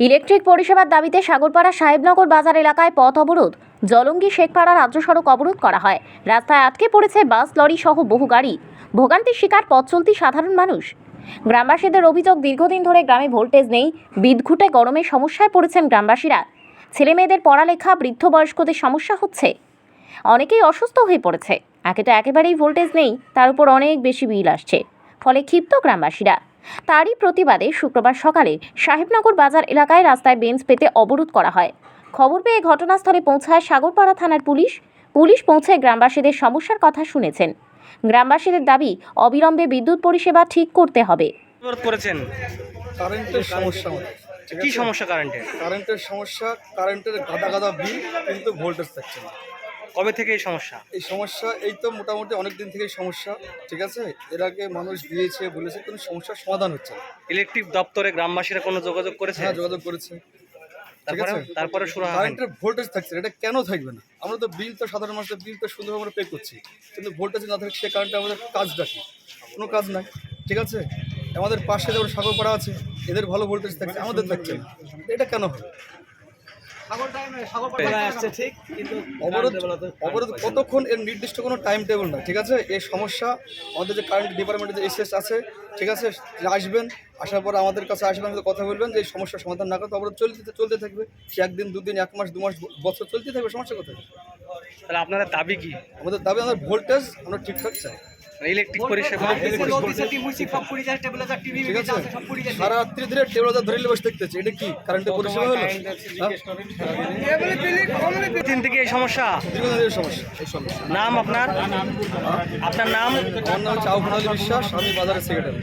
Electric পরিষেবার দাবিতে সাগরপাড়া সাহেবনগর বাজার এলাকায় পথ অবরোধ। জলঙ্গি শেখপাড়া রাজ্য সড়ক অবরোধ করা হয়। রাস্তায় আটকে পড়েছে বাস, লরি সহ বহু গাড়ি। ভোগান্তির শিকার পথ চলতি সাধারণ মানুষ। গ্রামবাসীদের অভিযোগ, দীর্ঘদিন ধরে গ্রামে ভোল্টেজ নেই। বিদ্ঘুটে গরমে সমস্যায় পড়েছেন গ্রামবাসীরা। ছেলেমেয়েদের পড়ালেখা বৃদ্ধ বয়স্কদের সমস্যা হচ্ছে। অনেকেই অসুস্থ হয়ে পড়েছে। একে তো একেবারেই ভোল্টেজ নেই, তার উপর অনেক বেশি বিল আসছে। ফলে ক্ষিপ্ত গ্রামবাসীরা। তারই প্রতিবাদে শুক্রবার সকালে সাহেবনগর বাজার এলাকায় রাস্তায় বেঞ্চ পেতে অবরোধ করা হয়। খবর পেয়ে ঘটনাস্থলে পৌঁছায় সাগরপাড়া থানার পুলিশ। পুলিশ পৌঁছে গ্রামবাসীদের সমস্যার কথা শুনেছেন। গ্রামবাসীদের দাবি অবিলম্বে বিদ্যুৎ পরিষেবা ঠিক করতে হবে। করেছেন? কারেন্টের সমস্যা কি সমস্যা কারেন্টের? কারেন্টের সমস্যা কারেন্টের গাদা গাদা বিল কিন্তু ভোল্টেজ থাকছে না। কবে থেকে এই সমস্যা? এই সমস্যা এই তো মোটামুটি অনেক দিন থেকেই সমস্যা ঠিক আছে? এর আগে মানুষ দিয়েছে বলেছে কোনো সমস্যার সমাধান হচ্ছে না। ইলেকট্রিক দপ্তরে গ্রামবাসীরা কোনো যোগাযোগ করেছে? হ্যাঁ যোগাযোগ করেছে। তারপরে তারপরে শুরু হয় কারেন্টের ভোল্টেজ থাকছে এটা কেন থাকবে না? আমরা তো বিল তো সাধারণ মানুষের বিল তো সুন্দর আমরা পে করছি কিন্তু ভোল্টেজ না থাকলে সে কারেন্টে আমাদের কাজটা কি? কোনো কাজ নাই ঠিক আছে? আমাদের পাশে যেমন সাগরপাড়া আছে এদের ভালো ভোল্টেজ থাকছে আমাদের থাকছে না। এটা কেন হয় অবরোধ অবরোধ কতক্ষণ এর নির্দিষ্ট কোনো টাইম টেবিল না ঠিক আছে? এই সমস্যা আমাদের যে কারেন্ট ডিপার্টমেন্টের যে এসএস আছে ঠিক আছে? আসবেন আসার পর আমাদের কাছে আসবেন কথা বলবেন যে এই সমস্যার সমাধান না করতে অবরোধ চলতে চলতে থাকবে। সে একদিন দুদিন এক মাস দু মাস বছর চলতে থাকবে সমস্যা কোথায়? তাহলে আপনাদের দাবি কি? আমাদের দাবি আমাদের ভোল্টেজ আমরা ঠিকঠাক চাই। ইলেকট্রিক পরিষেবা। সারা রাত্রি ধরে টেবিল ধরে বসে দেখতেছি। এটা কি? কারেন্টের পরিষেবা হলো? হ্যাঁ? থেকে এই সমস্যা? দীর্ঘদিনের সমস্যা এই সমস্যা। নাম আপনার? আপনার নাম? আমার নাম হচ্ছে বিশ্বাস আমি বাজারের সেক্রেটারি